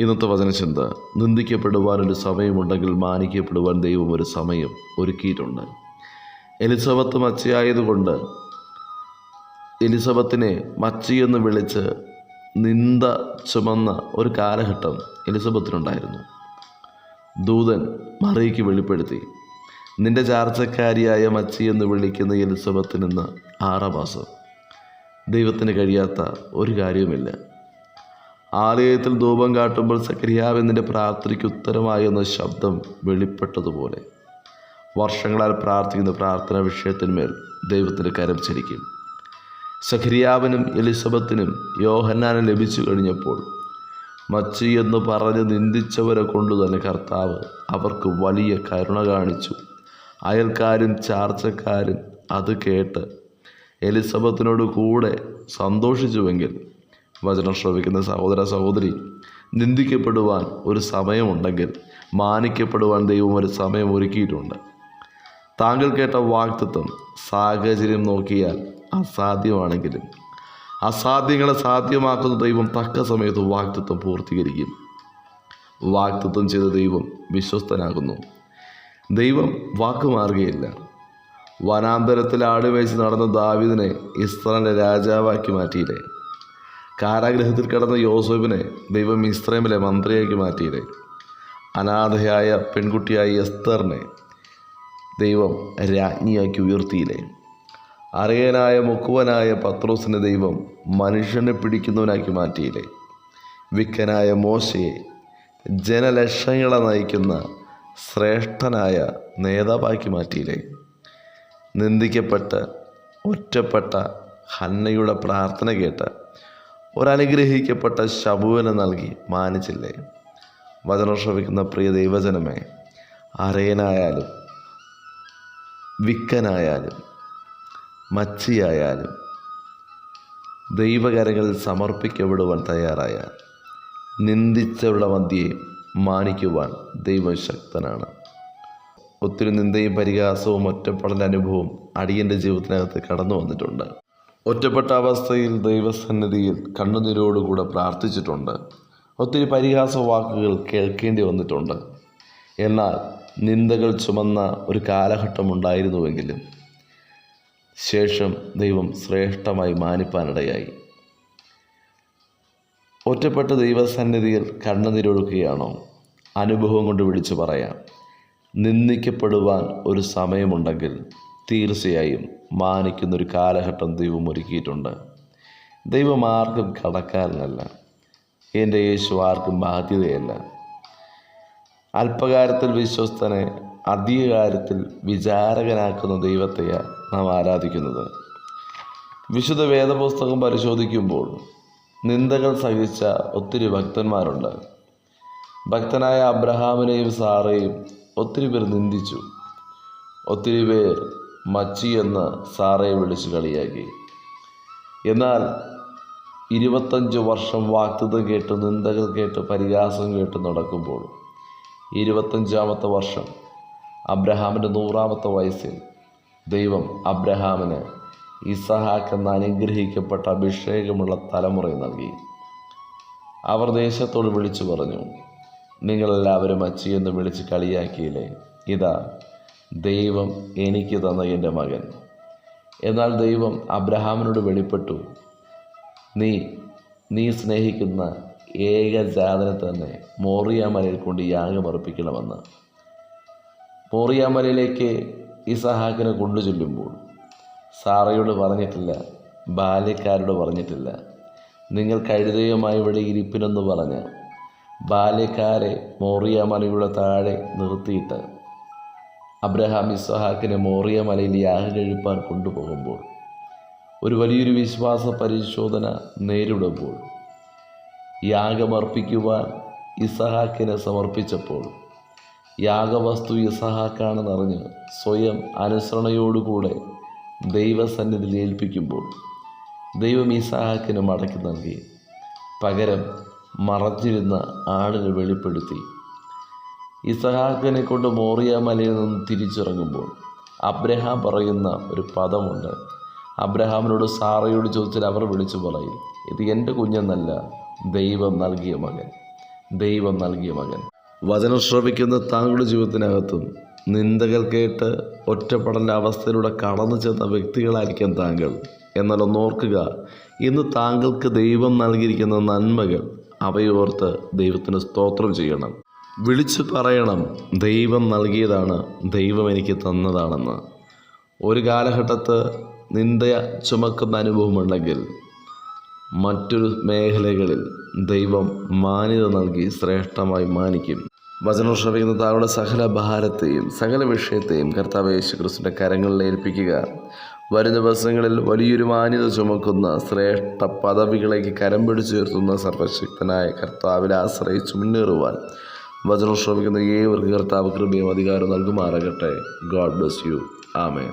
ഇന്നത്തെ വചനചിന്ത നിന്ദിക്കപ്പെടുവാൻ ഒരു സമയമുണ്ടെങ്കിൽ മാനിക്കപ്പെടുവാൻ ദൈവം ഒരു സമയം ഒരുക്കിയിട്ടുണ്ട്. എലിസബത്ത് മച്ചയായതുകൊണ്ട് എലിസബത്തിനെ മച്ചിയെന്ന് വിളിച്ച് നിന്ദ ചുമന്ന ഒരു കാലഘട്ടം എലിസബത്തിനുണ്ടായിരുന്നു. ദൂതൻ മറിയ്ക്ക് വെളിപ്പെടുത്തി നിന്റെ ചാർച്ചക്കാരിയായ മച്ചി എന്ന് വിളിക്കുന്ന എലിസബത്തിനിന്ന് ആറാം മാസം. ദൈവത്തിന് കഴിയാത്ത ഒരു കാര്യവുമില്ല. ആലയത്തിൽ ധൂപം കാട്ടുമ്പോൾ സക്രിയാവിന്ദിന്റെ പ്രാർത്ഥനയ്ക്ക് ഉത്തരമായി എന്ന ശബ്ദം വെളിപ്പെട്ടതുപോലെ വർഷങ്ങളാൽ പ്രാർത്ഥിക്കുന്ന പ്രാർത്ഥന വിഷയത്തിന്മേൽ ദൈവത്തിന്റെ കരം ചരിക്കും. സഖരിയാവിനും എലിസബത്തിനും യോഹന്നാനും ലഭിച്ചു കഴിഞ്ഞപ്പോൾ മച്ചി എന്ന് പറഞ്ഞ് നിന്ദിച്ചവരെ കൊണ്ടു തന്നെ കർത്താവ് അവർക്ക് വലിയ കരുണ കാണിച്ചു. അയൽക്കാരും ചാർച്ചക്കാരും അത് കേട്ട് എലിസബത്തിനോട് കൂടെ സന്തോഷിച്ചുവെങ്കിൽ വചനം ശ്രവിക്കുന്ന സഹോദര സഹോദരി നിന്ദിക്കപ്പെടുവാൻ ഒരു സമയമുണ്ടെങ്കിൽ മാനിക്കപ്പെടുവാൻ ദൈവം ഒരു സമയം ഒരുക്കിയിട്ടുണ്ട്. താങ്കൾ കേട്ട വാക്തത്വം സാഹചര്യം നോക്കിയാൽ അസാധ്യമാണെങ്കിലും അസാധ്യങ്ങളെ സാധ്യമാക്കുന്ന ദൈവം തക്ക സമയത്ത് വാക്തത്വം പൂർത്തീകരിക്കും. വാക്തത്വം ചെയ്ത ദൈവം വിശ്വസ്തനാകുന്നു. ദൈവം വാക്ക് മാറുകയില്ല വനാന്തരത്തിൽ ആടുവേച്ച് നടന്ന ദാവിദിനെ ഇസ്രാന്റെ രാജാവാക്കി മാറ്റിയില്ലേ? കാരാഗ്രഹത്തിൽ കിടന്ന യോസഫിനെ ദൈവം ഇസ്രൈമിലെ മന്ത്രിയാക്കി മാറ്റിയില്ലേ? അനാഥയായ പെൺകുട്ടിയായ എസ്തറിനെ ദൈവം രാജ്ഞിയാക്കി ഉയർത്തിയില്ലേ? അറിയനായ മുക്കുവനായ പത്രോസിനെ ദൈവം മനുഷ്യനെ പിടിക്കുന്നവനാക്കി മാറ്റിയില്ലേ? വിക്കനായ മോശയെ ജനലക്ഷങ്ങളെ നയിക്കുന്ന ശ്രേഷ്ഠനായ നേതാവാക്കി മാറ്റിയില്ലേ? നിന്ദിക്കപ്പെട്ട ഒറ്റപ്പെട്ട ഹന്നയുടെ പ്രാർത്ഥന കേട്ട് ഒരനുഗ്രഹിക്കപ്പെട്ട ശബുവിനെ നൽകി മാനിച്ചില്ലേ? വചനം ശ്രവിക്കുന്ന പ്രിയ ദൈവജനമേ അരയനായാലും വിക്കനായാലും മച്ചിയായാലും ദൈവകരകൾ സമർപ്പിക്കപ്പെടുവാൻ തയ്യാറായാൽ നിന്ദിച്ചവരുടെ മധ്യയെ മാനിക്കുവാൻ ദൈവശക്തനാണ്. ഒത്തിരി നിന്ദയും പരിഹാസവും ഒറ്റപ്പെടൽ അനുഭവവും അടിയന്റെ ജീവിതത്തിനകത്ത് കടന്നു വന്നിട്ടുണ്ട്. ഒറ്റപ്പെട്ട അവസ്ഥയിൽ ദൈവസന്നിധിയിൽ കണ്ണുനീരോടുകൂടെ പ്രാർത്ഥിച്ചിട്ടുണ്ട്. ഒത്തിരി പരിഹാസ വാക്കുകൾ കേൾക്കേണ്ടി വന്നിട്ടുണ്ട്. എന്നാൽ നിന്ദകൾ ചുമന്ന ഒരു കാലഘട്ടമുണ്ടായിരുന്നുവെങ്കിലും ശേഷം ദൈവം ശ്രേഷ്ഠമായി മാനിപ്പാനിടയായി. ഒറ്റപ്പെട്ട ദൈവസന്നിധിയിൽ കണ്ണുനീരൊഴുക്കുകയാണോ? അനുഭവം കൊണ്ട് വിളിച്ചു പറയാം. നിന്ദിക്കപ്പെടുവാൻ ഒരു സമയമുണ്ടെങ്കിൽ തീർച്ചയായും മാനിക്കുന്നൊരു കാലഘട്ടം ദൈവം ഒരുക്കിയിട്ടുണ്ട്. ദൈവം ആർക്കും കടക്കാരനല്ല. എന്റെ യേശു ആർക്കും ബാധ്യതയല്ല. അല്പകാര്യത്തിൽ വിശ്വസ്തനെ അധികകാര്യത്തിൽ വിചാരകനാക്കുന്ന ദൈവത്തെയാണ് നാം ആരാധിക്കുന്നത്. വിശുദ്ധ വേദപുസ്തകം പരിശോധിക്കുമ്പോൾ നിന്ദകൾ സഹിച്ച ഒത്തിരി ഭക്തന്മാരുണ്ട്. ഭക്തനായ അബ്രഹാമിനെയും സാറേയും ഒത്തിരി പേർ നിന്ദിച്ചു. ഒത്തിരി പേർ മച്ചി എന്ന് സാറയെ വിളിച്ച് കളിയാക്കി. എന്നാൽ ഇരുപത്തഞ്ച് വർഷം വാക്തത്വം കേട്ട് നിന്ദകൾ കേട്ട് പരിഹാസം കേട്ട് നടക്കുമ്പോൾ ഇരുപത്തഞ്ചാമത്തെ വർഷം അബ്രഹാമിന്റെ നൂറാമത്തെ വയസ്സിൽ ദൈവം അബ്രഹാമിന് ഇസഹാക്ക് എന്ന അനുഗ്രഹിക്കപ്പെട്ട അഭിഷേകമുള്ള തലമുറ നൽകി. അവർ ദേശത്തോട് വിളിച്ചു പറഞ്ഞു നിങ്ങളെല്ലാവരും അച്ചി എന്ന് വിളിച്ച് കളിയാക്കിയില്ലേ? ഇതാ ദൈവം എനിക്ക് തന്ന എന്റെ മകൻ. എന്നാൽ ദൈവം അബ്രഹാമിനോട് വെളിപ്പെട്ടു. നീ നീ സ്നേഹിക്കുന്ന ഏകജാതനെ തന്നെ മോറിയാമലയിൽ കൊണ്ട് യാഗമർപ്പിക്കണമെന്ന് മോറിയാമലയിലേക്ക് ഇസഹാക്കിനെ കൊണ്ടു ചെല്ലുമ്പോൾ സാറയോട് പറഞ്ഞിട്ടില്ല ബാല്യക്കാരോട് പറഞ്ഞിട്ടില്ല. നിങ്ങൾ കഴുതയുമായി ഇവിടെ ഇരിപ്പിനെന്ന് പറഞ്ഞ് ബാല്യക്കാരെ മോറിയാമലയുടെ താഴെ നിർത്തിയിട്ട് അബ്രഹാം ഇസഹാക്കിനെ മോറിയ മലയിൽ യാഹ് കഴിപ്പാൻ കൊണ്ടുപോകുമ്പോൾ ഒരു വലിയൊരു വിശ്വാസ പരിശോധന നേരിടുമ്പോൾ യാഗമർപ്പിക്കുവാൻ ഇസഹാക്കിനെ സമർപ്പിച്ചപ്പോൾ യാഗവസ്തു ഇസഹാക്കാണെന്നറിഞ്ഞ് സ്വയം അനുസരണയോടുകൂടെ ദൈവസന്നിധിയിൽ ഏൽപ്പിക്കുമ്പോൾ ദൈവം ഇസഹാക്കിന് മടക്കി നൽകി. പകരം മറഞ്ഞിരുന്ന ആടിനെ വെളിപ്പെടുത്തി. ഇസഹാക്കിനെ കൊണ്ട് മോറിയ മലയിൽ നിന്ന് തിരിച്ചിറങ്ങുമ്പോൾ അബ്രഹാം പറയുന്ന ഒരു പദമുണ്ട്. അബ്രഹാമിനോട് സാറയോട് ചോദിച്ചാൽ അവർ വിളിച്ചു പറയും ഇത് എന്റെ കുഞ്ഞെന്നല്ല ദൈവം നൽകിയ മകൻ ദൈവം നൽകിയ മകൻ. വചനം ശ്രവിക്കുന്ന താങ്കളുടെ ജീവിതത്തിനകത്തും നിന്ദകൾ കേട്ട് ഒറ്റപ്പെടലിന്റെ അവസ്ഥയിലൂടെ കടന്നു ചെന്ന വ്യക്തികളായിരിക്കാം താങ്കൾ. എന്നാൽ ഒന്നോർക്കുക ഇന്ന് താങ്കൾക്ക് ദൈവം നൽകിയിരിക്കുന്ന നന്മകൾ അവയോർത്ത് ദൈവത്തിന് സ്തോത്രം ചെയ്യണം. വിളിച്ചു പറയണം ദൈവം നൽകിയതാണ് ദൈവം എനിക്ക് തന്നതാണെന്ന്. ഒരു കാലഘട്ടത്ത് നിന്ദ ചുമക്കുന്ന അനുഭവമുണ്ടെങ്കിൽ മറ്റൊരു മേഖലകളിൽ ദൈവം മാന്യത നൽകി ശ്രേഷ്ഠമായി മാനിക്കും. വചനം ശ്രമിക്കുന്ന താങ്കളുടെ സകല ഭാരത്തെയും സകല വിഷയത്തെയും കർത്താവ് യേശു ക്രിസ്തുവിന്റെ കരങ്ങളിൽ ഏൽപ്പിക്കുക. വരും ദിവസങ്ങളിൽ വലിയൊരു മാന്യത ചുമക്കുന്ന ശ്രേഷ്ഠ പദവികളേക്ക് കരം പിടിച്ചുയർത്തുന്ന സർവശക്തനായ കർത്താവിനെ ആശ്രയിച്ച് മുന്നേറുവാൻ വചനം ശ്രമിക്കുന്ന ഏവർക്കും കർത്താവ് കൃപയും അധികാരം നൽകുമാറാകട്ടെ. God bless you amen